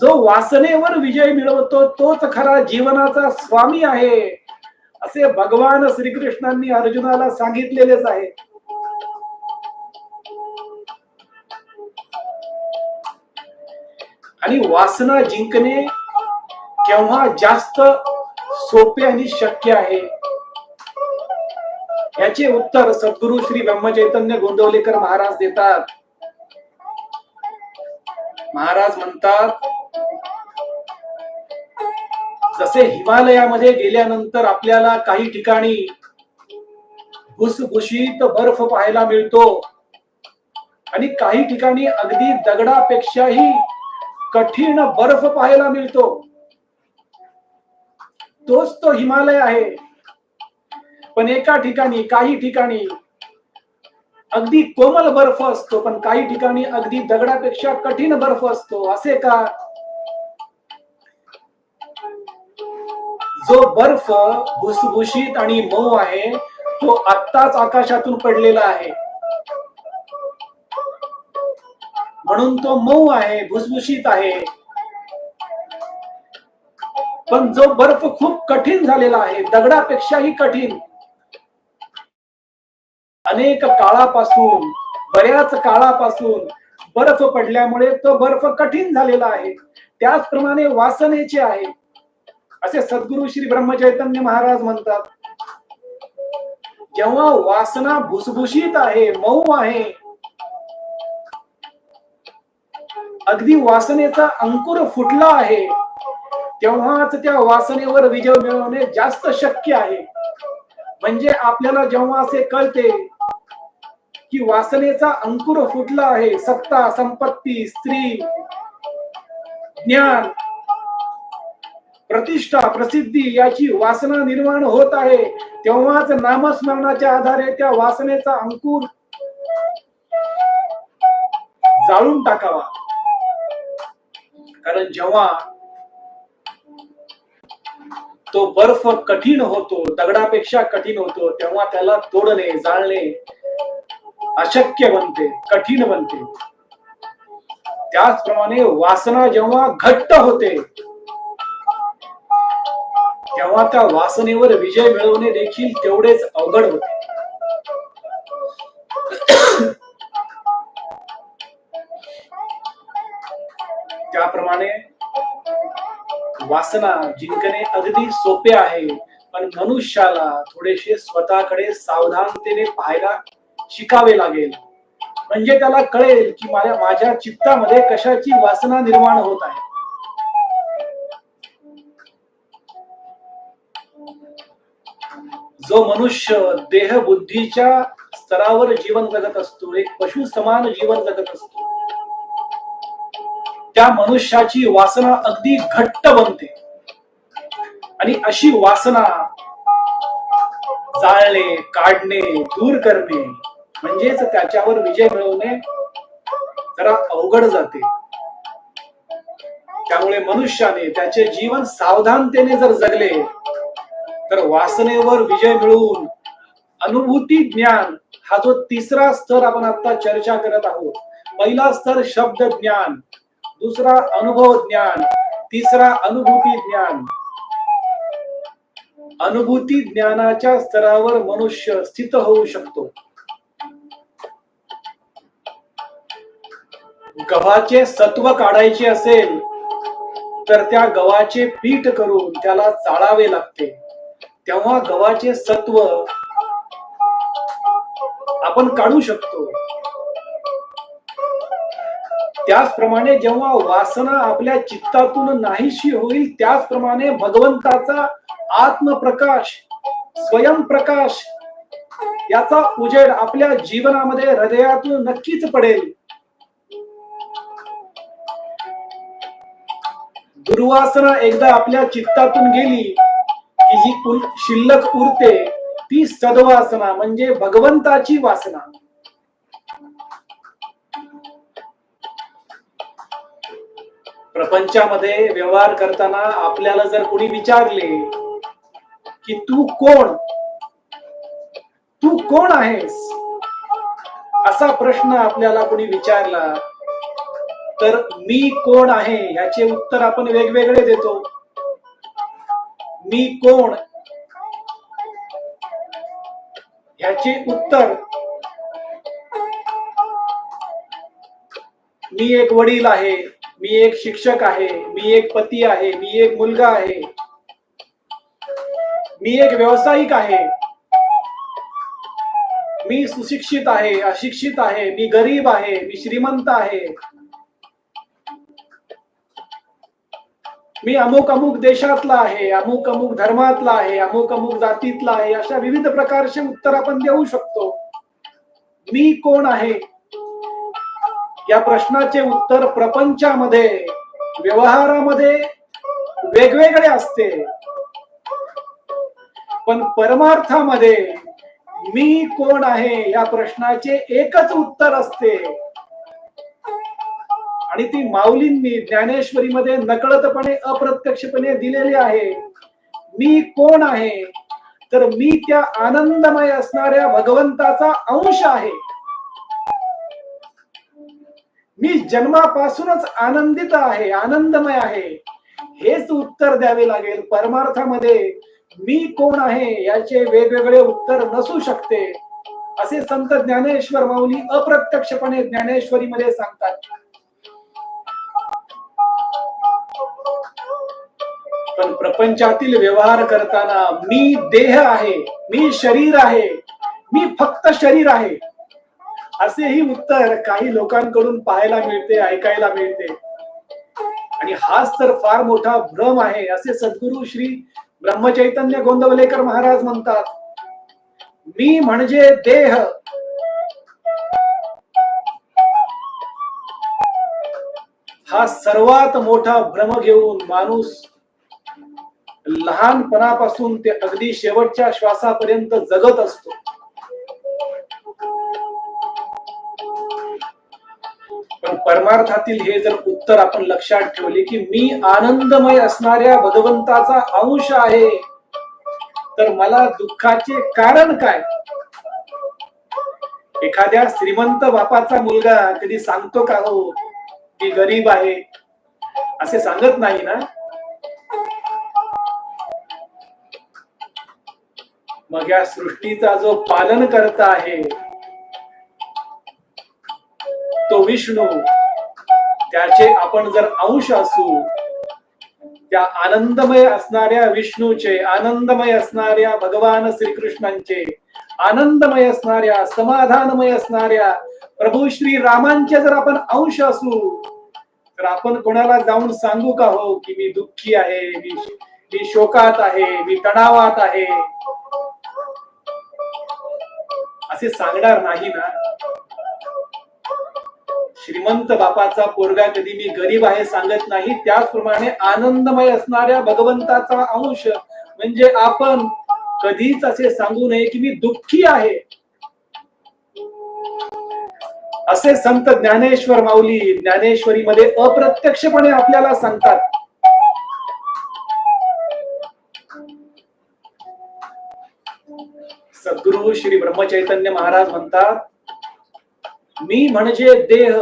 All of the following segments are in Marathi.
जो वासनेवर विजय मिळवतो तोच खरा जीवनाचा स्वामी आहे. असे भगवान श्रीकृष्णांनी अर्जुनाला सांगितलेलेच आहे. आणि वासना जिंकणे केव्हा जास्त सोपे आणि शक्य आहे? याचे उत्तर सद्गुरु श्री ब्रह्मचैतन्य गोंदवलेकर महाराज देतात. महाराज म्हणतात जसे हिमालयामध्ये गेल्यानंतर आपल्याला काही ठिकाणी भुसभुशीत बर्फ पाहायला मिळतो आणि काही ठिकाणी अगदी दगडापेक्षाही कठीण बर्फ पाहायला मिळतो. तोच तो हिमालय आहे. पण एका ठिकाणी काही ठिकाणी अगदी कोमल बर्फ असतो पण काही ठिकाणी अगदी दगडापेक्षा कठीण बर्फ असतो. असे का? जो बर्फ भुसभुशीत आणि मऊ आहे तो आत्ताच आकाशातून पडलेला आहे. म्हणून तो मऊ आहे भुसभुशीत आहे. पण जो बर्फ खूप कठीण झालेला आहे दगडापेक्षाही कठीण. अनेक काळापासून बऱ्याच काळापासून बर्फ पडल्यामुळे तो बर्फ कठीण झालेला आहे. त्याचप्रमाणे वासनेचे आहे. असे सद्गुरु श्री ब्रह्मचैतन्य महाराज म्हणतात जेव्हा वासना भुसभुशीत आहे मऊ आहे अगदी वासनेचा अंकुर फुटला आहे तेव्हाच त्या वासनेवर विजय मिळवणे जास्त शक्य आहे. म्हणजे आपल्याला जेव्हा असे कळते की वासनेचा अंकुर फुटला आहे सत्ता संपत्ती स्त्री ज्ञान प्रतिष्ठा प्रसिद्धी याची वासना निर्माण होत आहे. तेव्हाच नामस्मरणाच्या आधारे त्या वासनेचा अंकुर जाळून टाकावा. कारण जेव्हा तो बर्फ कठीण होतो दगडापेक्षा कठीण होतो तेव्हा त्याला तोडणे जाळणे अशक्य बनते कठीण बनते. त्याचप्रमाणे वासना जेव्हा घट्ट होते तेव्हा त्या वासनेवर विजय मिळवणे देखील तेवढेच अवघड होते. त्याप्रमाणे वासना जिंकणे अगदी सोपे आहे पण मनुष्याला थोडेसे स्वतःकडे सावधानतेने पाहायला शिकावे लागेल. म्हणजे त्याला कळेल की माझ्या माझ्या चित्तामध्ये कशाची वासना निर्माण होत आहे. जो मनुष्य देह बुद्धीच्या स्तरावर जीवन जगत असतो एक पशु समान जीवन जगत असतो. त्या मनुष्याची वासना अगदी घट्ट बनते. आणि अशी वासना जाळणे काढणे दूर करणे म्हणजेच त्याच्यावर विजय मिळवणे जरा अवघड जाते. त्यामुळे मनुष्याने त्याचे जीवन सावधानतेने जर जगले तर वासनेवर विजय मिळवून अनुभूती ज्ञान हा जो तिसरा स्तर आपण आता चर्चा करत आहोत. पहिला स्तर शब्द ज्ञान दुसरा अनुभव ज्ञान तिसरा अनुभूती ज्ञान. अनुभूती ज्ञानाच्या स्तरावर मनुष्य स्थित होऊ शकतो. गव्हाचे सत्व काढायचे असेल तर त्या गव्हाचे पीठ करून त्याला चाळावे लागते. तेव्हा गव्हाचे सत्व आपण काढू शकतो. त्याचप्रमाणे जेव्हा वासना आपल्या चित्तातून नाहीशी होईल त्याचप्रमाणे भगवंताचा आत्मप्रकाश स्वयंप्रकाश याचा उजेड आपल्या जीवनामध्ये हृदयातून नक्कीच पडेल. दुर्वासना एकदा आपल्या चित्तातून गेली की जी शिल्लक उरते ती सद्वासना म्हणजे भगवंताची वासना. प्रपंचामध्ये व्यवहार करताना आपल्याला जर कोणी विचारले की तू कोण? तू कोण आहेस? असा प्रश्न आपल्याला कोणी विचारला तर मी कोण आहे? याचे उत्तर आपण वेगवेगळे देतो. मी कोण? ह्याचे उत्तर. मी एक वडील आहे, मी एक शिक्षक आहे, मी एक पती आहे, मी एक मुलगा आहे. मी एक व्यावसायिक आहे. मी सुशिक्षित आहे, अशिक्षित आहे, मी गरीब आहे, मी श्रीमंत आहे. मी अमुक अमुक देशातला आहे अमुक अमुक धर्मातला आहे अमुक अमुक जातीतला आहे अशा विविध प्रकारचे उत्तर आपण देऊ शकतो. मी कोण आहे? या प्रश्नाचे उत्तर प्रपंचामध्ये व्यवहारामध्ये वेगवेगळे असते. पण परमार्थामध्ये मी कोण आहे या प्रश्नाचे एकच उत्तर असते. आणि ती माऊलींनी ज्ञानेश्वरीमध्ये नकळतपणे अप्रत्यक्षपणे दिलेली आहे. मी कोण आहे? तर मी त्या आनंदमय असणाऱ्या भगवंताचा अंश आहे. मी जन्मापासूनच आनंदित आहे आनंदमय आहे. हेच उत्तर द्यावे लागेल परमार्थामध्ये. मी कोण आहे याचे वेगवेगळे उत्तर नसू शकते. असे संत ज्ञानेश्वर माऊली अप्रत्यक्षपणे ज्ञानेश्वरीमध्ये सांगतात. पण प्रपंचातील व्यवहार करताना मी देह आहे मी शरीर आहे मी फक्त शरीर आहे. असेही उत्तर काही लोकांकडून पाहायला मिळते ऐकायला मिळते. आणि हाच तर फार मोठा भ्रम आहे असे सद्गुरु श्री ब्रह्मचैतन्य गोंदवलेकर महाराज म्हणतात. मी म्हणजे देह. हा सर्वात मोठा भ्रम घेऊन माणूस लहानपणापासून ते अगदी शेवटच्या श्वासापर्यंत जगत असतो. पण परमार्थातील हे जर उत्तर आपण लक्षात ठेवले की मी आनंदमय असणाऱ्या भगवंताचा अंश आहे तर मला दुःखाचे कारण काय? एखाद्या श्रीमंत बापाचा मुलगा कधी सांगतो का हो मी गरीब आहे असे सांगत नाही ना? मग या सृष्टीचा जो पालन करता आहे तो विष्णू त्याचे आपण जर अंश असू त्या आनंदमय असणाऱ्या विष्णूचे आनंदमय असणाऱ्या भगवान श्रीकृष्णांचे आनंदमय असणाऱ्या समाधानमय असणाऱ्या प्रभू श्री रामांचे जर आपण अंश असू तर आपण कोणाला जाऊन सांगू का हो की मी दुःखी आहे मी मी शोकात आहे मी तणावात आहे? असे सांगणार नाही ना. श्रीमंत बापाचा पोरगा कधी मी गरीब आहे सांगत नाही. त्याचप्रमाणे आनंदमय असणाऱ्या भगवंताचा अंश म्हणजे आपण कधीच असे सांगू नये की मी दुःखी आहे. असे संत ज्ञानेश्वर माऊली ज्ञानेश्वरीमध्ये अप्रत्यक्षपणे आपल्याला सांगतात. सद्गुरु श्री ब्रह्मचैतन्य महाराज म्हणतात मी म्हणजे देह.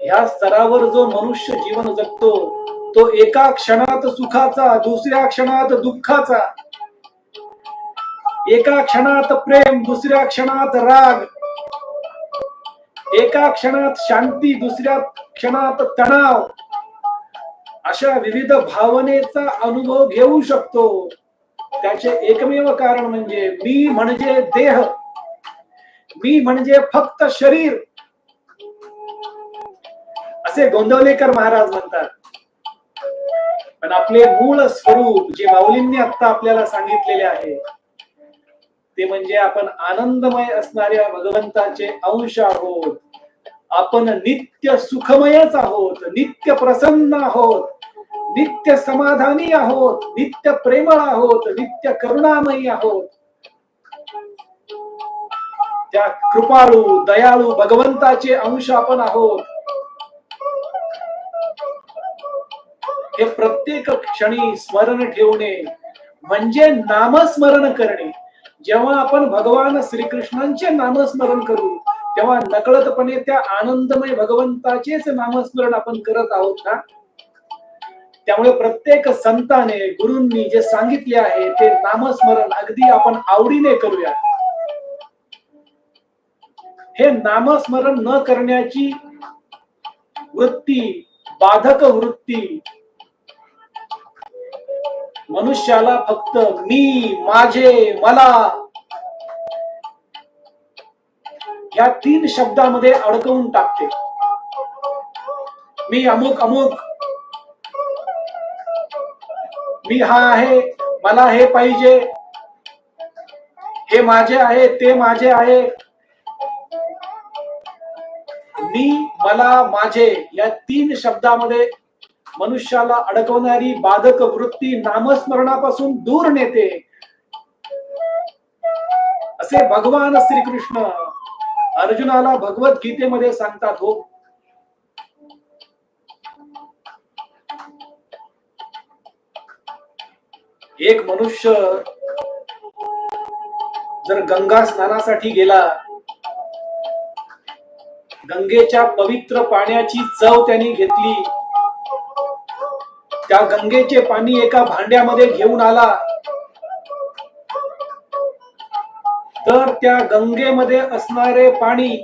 ह्या स्तरावर जो मनुष्य जीवन जगतो तो एका क्षणात सुखाचा दुसऱ्या क्षणात दुःखाचा. एका क्षणात प्रेम दुसऱ्या क्षणात राग. एका क्षणात शांती दुसऱ्या क्षणात तणाव. अशा विविध भावनेचा अनुभव घेऊ शकतो. त्याचे एकमेव कारण म्हणजे मी म्हणजे देह. मी म्हणजे फक्त शरीर. असे गोंदवलेकर महाराज म्हणतात. पण आपले मूळ स्वरूप जे माऊलींनी आता आपल्याला सांगितलेले आहे ते म्हणजे आपण आनंदमय असणाऱ्या भगवंताचे अंश आहोत. आपण नित्य सुखमयच आहोत नित्य प्रसन्न आहोत. नित्य समाधानी आहोत नित्य प्रेमळ आहोत नित्य करुणामयी आहोत. त्या कृपाळू दयाळू भगवंताचे अंश आपण आहोत हे प्रत्येक क्षणी स्मरण ठेवणे म्हणजे नामस्मरण करणे. जेव्हा आपण भगवान श्रीकृष्णांचे नामस्मरण करू तेव्हा नकळतपणे त्या आनंदमय भगवंताचेच नामस्मरण आपण करत आहोत ना? त्यामुळे प्रत्येक संताने गुरूंनी जे सांगितले आहे ते नामस्मरण अगदी आपण आवडीने करूया. हे नामस्मरण न करण्याची वृत्ती बाधक वृत्ती मनुष्याला फक्त मी माझे मला या तीन शब्दामध्ये अडकवून टाकते. मी अमुक अमुक मी हा आहे मला हे पाहिजे. हे माझे आहे ते माझे आहे. मी मला माझे या तीन शब्दामध्ये मनुष्याला अडकवणारी बाधक वृत्ती नामस्मरणापासून दूर नेते. असे भगवान श्रीकृष्ण अर्जुनाला भगवत गीतेमध्ये सांगतात हो एक मनुष्य जर गंगा स्नानासाठी गेला गंगेच्या पवित्र पाण्याची चव त्यांनी घेतली त्या गंगेचे पाणी एका भांड्यामध्ये घेऊन आला तर त्या गंगेमध्ये असणारे पाणी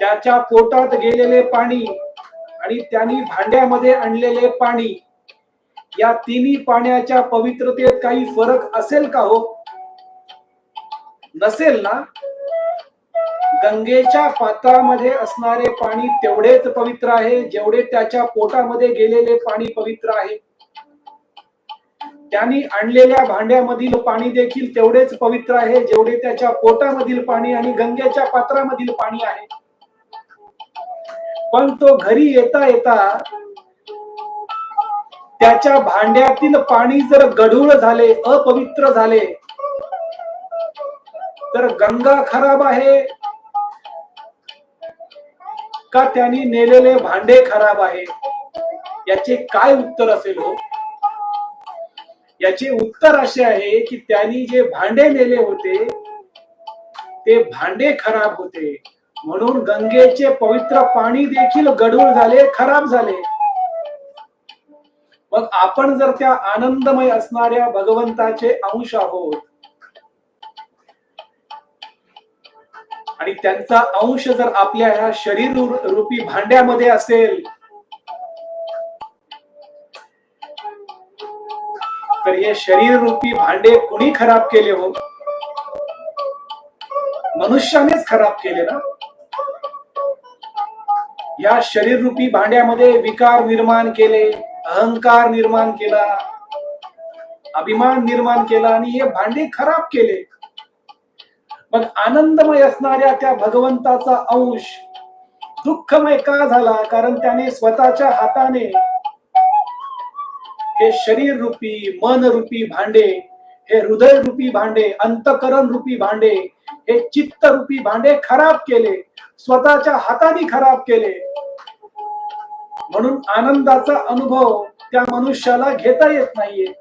त्याच्या पोटात गेलेले पाणी आणि त्यांनी भांड्यामध्ये आणलेले पाणी या तिन्ही पाण्याच्या पवित्रतेत काही फरक असेल का हो? नसेल ना? गंगेच्या पात्रामध्ये असणारे पाणी तेवढेच पवित्र आहे जेवढे त्याच्या पोटामध्ये गेलेले पाणी पवित्र आहे. त्यांनी आणलेल्या भांड्यामधील पाणी देखील तेवढेच पवित्र आहे जेवढे त्याच्या पोटामधील पाणी आणि गंगेच्या पात्रामधील पाणी आहे. पण तो घरी येता येता त्याच्या भांड्यातील पाणी जर गढूळ झाले अपवित्र झाले तर गंगा खराब आहे. का त्यांनी नेलेले भांडे खराब आहे? याचे काय उत्तर असेल हो? याचे उत्तर असे आहे की त्यांनी जे भांडे नेले होते ते भांडे खराब होते. म्हणून गंगेचे पवित्र पाणी देखील गढूळ झाले खराब झाले. मग आपण जर त्या आनंदमय असणाऱ्या भगवंताचे अंश आहोत आणि त्यांचा अंश जर आपल्या ह्या शरीर रूपी भांड्यामध्ये असेल तर हे शरीर रूपी भांडे कुणी खराब केले हो? मनुष्यानेच खराब केले ना? या शरीर रूपी भांड्यामध्ये विकार निर्माण केले. अहंकार निर्माण केला अभिमान निर्माण केला आणि हे भांडे खराब केले. मग आनंदमय असणाऱ्या त्या भगवंताचा अंश दुःखमय का झाला? कारण त्याने स्वतःच्या हाताने हे शरीर रूपी मन रूपी भांडे हे हृदय रूपी भांडे अंतकरण रूपी भांडे हे चित्त रूपी भांडे खराब केले. स्वतःच्या हाताने खराब केले. म्हणून आनंदाचा अनुभव त्या मनुष्याला घेता येत नाहीये.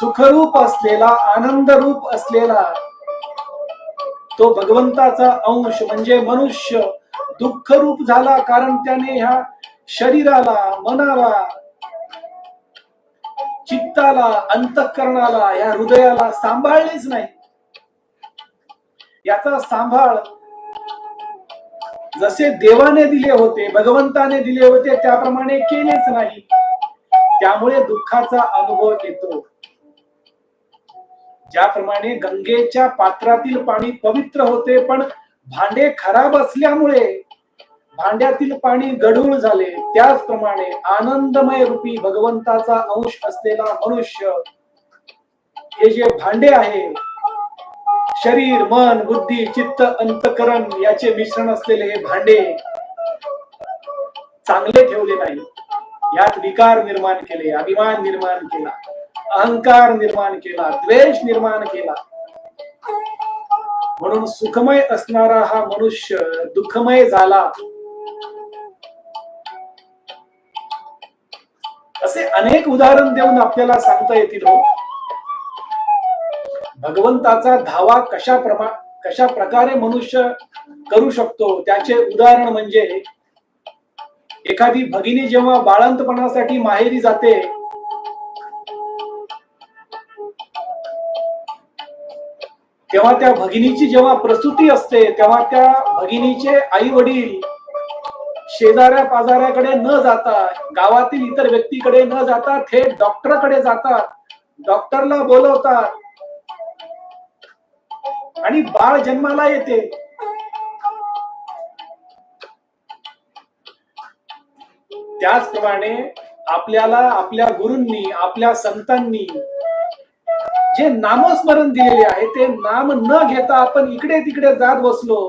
सुखरूप असलेला आनंद रूप असलेला तो भगवंताचा अंश म्हणजे मनुष्य दुःख रूप झाला कारण त्याने ह्या शरीराला मनाला चित्ताला अंतःकरणाला या हृदयाला सांभाळलेच नाही. याचा सांभाळ जसे देवाने दिले होते भगवंताने दिले होते त्याप्रमाणे केलेच नाही. त्यामुळे दुःखाचा अनुभव येतो. ज्याप्रमाणे गंगेच्या पात्रातील पाणी पवित्र होते पण भांडे खराब असल्यामुळे भांड्यातील पाणी गढूळ झाले. त्याचप्रमाणे आनंदमय रूपी भगवंताचा अंश असलेला मनुष्य हे जे भांडे आहे शरीर मन बुद्धी चित्त अंतकरण याचे मिश्रण असलेले हे भांडे चांगले ठेवले नाही. यात विकार निर्माण केले अभिमान निर्माण केला अहंकार निर्माण केला द्वेष निर्माण केला. म्हणून सुखमय असणारा हा मनुष्य दुःखमय झाला. असे अनेक उदाहरण देऊन आपल्याला सांगता येतील हो. भगवंताचा धावा कशा प्रमा कशा प्रकारे मनुष्य करू शकतो? त्याचे उदाहरण म्हणजे एखादी भगिनी जेव्हा बाळंतपणासाठी माहेरी जाते तेव्हा त्या भगिनीची जेव्हा प्रसूती असते तेव्हा त्या भगिनीचे आई वडील शेजाऱ्या पाजाऱ्याकडे न जाता गावातील इतर व्यक्तीकडे न जाता थेट डॉक्टरकडे जातात. डॉक्टरला बोलवतात. आणि बाळ जन्माला येते. त्याचप्रमाणे आपल्याला आपल्या गुरूंनी आपल्या संतांनी जे नामस्मरण दिलेले आहे ते नाम न घेता आपण इकडे तिकडे जात बसलो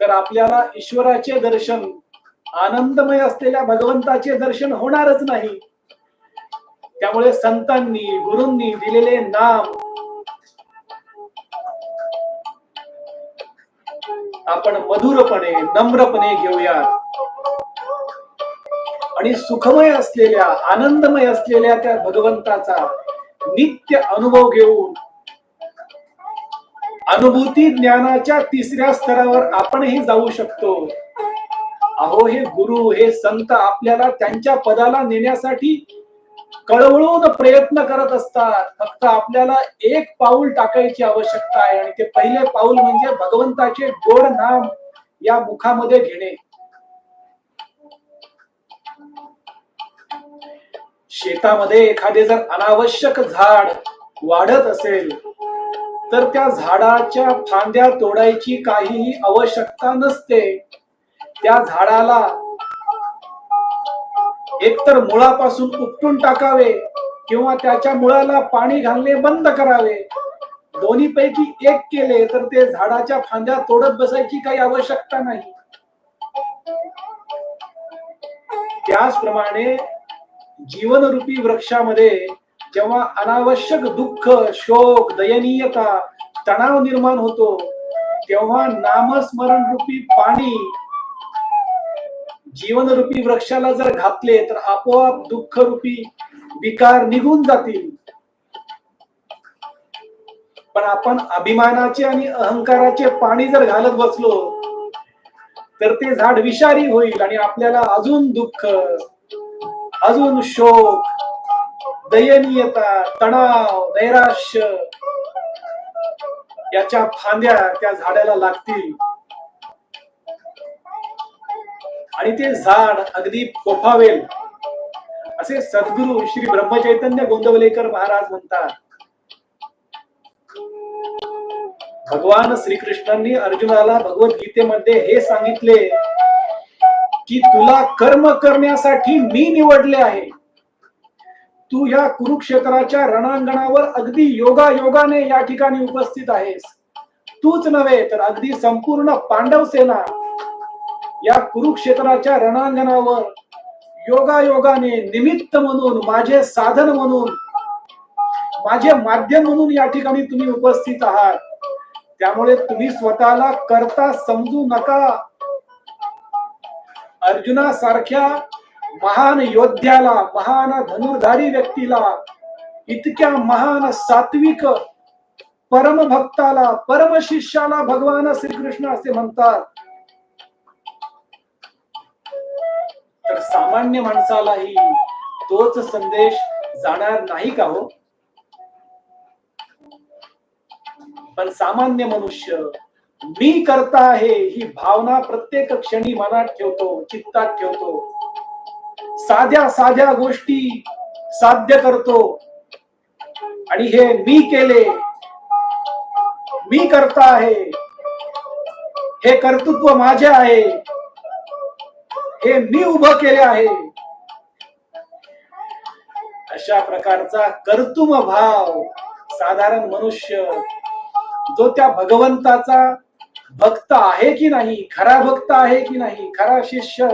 तर आपल्याला ईश्वराचे दर्शन आनंदमय असलेल्या भगवंताचे दर्शन होणारच नाही. त्यामुळे संतांनी गुरूंनी दिलेले नाम आपण मधुरपणे नम्रपणे घेऊयात. आणि सुखमय असलेल्या आनंदमय असलेल्या त्या भगवंताचा नित्य अनुभव घेऊन अनुभूती ज्ञानाच्या तिसऱ्या स्तरावर आपणही जाऊ शकतो. अहो हे गुरु हे संत आपल्याला त्यांच्या पदाला नेण्यासाठी कळवळून प्रयत्न करत असतात. फक्त आपल्याला एक पाऊल टाकायची आवश्यकता आहे आणि ते पहिले पाऊल म्हणजे भगवंताचे गोड नाम या मुखामध्ये घेणे. शेतामध्ये एखादे जर अनावश्यक झाड वाढत असेल तर त्या झाडाच्या फांद्या तोडायची काहीही आवश्यकता नसते. त्या झाडाला एकतर मुळापासून उपटून टाकावे किंवा त्याच्या मुळाला पाणी घालणे बंद करावे. दोन्ही पैकी एक केले तर ते झाडाच्या फांद्या तोडत बसायची काही आवश्यकता नाही. त्याचप्रमाणे जीवनरूपी वृक्षामध्ये जेव्हा अनावश्यक दुःख शोक दयनीयता तणाव निर्माण होतो तेव्हा नामस्मरण रूपी पाणी जीवनरूपी वृक्षाला जर घातले तर आपोआप दुःख रूपी विकार निघून जातील. पण आपण अभिमानाचे आणि अहंकाराचे पाणी जर घालत बसलो तर ते झाड विषारी होईल आणि आपल्याला अजून दुःख अजून शोक दयनीयता तणाव नैराश्य याच्या फांद्या त्या झाडाला लागतील. आणि ते झाड अगदी फोफावेल असे सद्गुरु श्री ब्रह्मचैतन्य गोंदवलेकर महाराज म्हणतात. भगवान श्रीकृष्णांनी अर्जुनाला भगवद्गीतेमध्ये हे सांगितले की तुला कर्म करण्यासाठी मी निवडले आहे. तू या कुरुक्षेत्राच्या रणांगणावर अगदी योगा योगाने या ठिकाणी उपस्थित आहेस. तूच नव्हे तर अगदी संपूर्ण पांडव सेना या कुरुक्षेत्राच्या रणांगणावर योगायोगाने निमित्त म्हणून माझे साधन म्हणून माझे माध्यम म्हणून या ठिकाणी तुम्ही उपस्थित आहात. त्यामुळे तुम्ही स्वतःला करता समजू नका. अर्जुना सारख्या महान योद्ध्याला महान धनुर्धारी व्यक्तीला इतक्या महान सात्विक परमभक्ताला परम शिष्याला भगवान श्रीकृष्ण असे म्हणतात. तर सामान्य माणसालाही तोच संदेश जाणार नाही का हो? पण सामान्य मनुष्य मी करता आहे ही भावना प्रत्येक क्षणी मनात ठेवतो चित्तात ठेवतो. साध्या साध्या गोष्टी साध्य करतो. आणि हे मी केले मी करता आहे हे कर्तृत्व माझे आहे हे मी उभं केले आहे. अशा प्रकारचा कर्तुम भाव साधारण मनुष्य जो त्या भगवंताचा भक्त आहे की नाही खरा भक्त आहे की नाही खरा शिष्य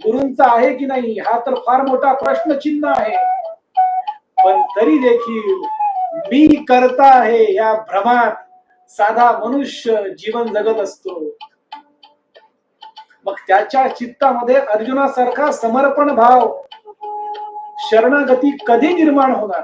गुरूंचा आहे की नाही हा तर फार मोठा प्रश्नचिन्ह आहे. पण तरी देखील मी करता आहे या भ्रमात साधा मनुष्य जीवन जगत असतो. मग त्याच्या चित्तामध्ये अर्जुनासारखा समर्पण भाव शरणागती कधी निर्माण होणार?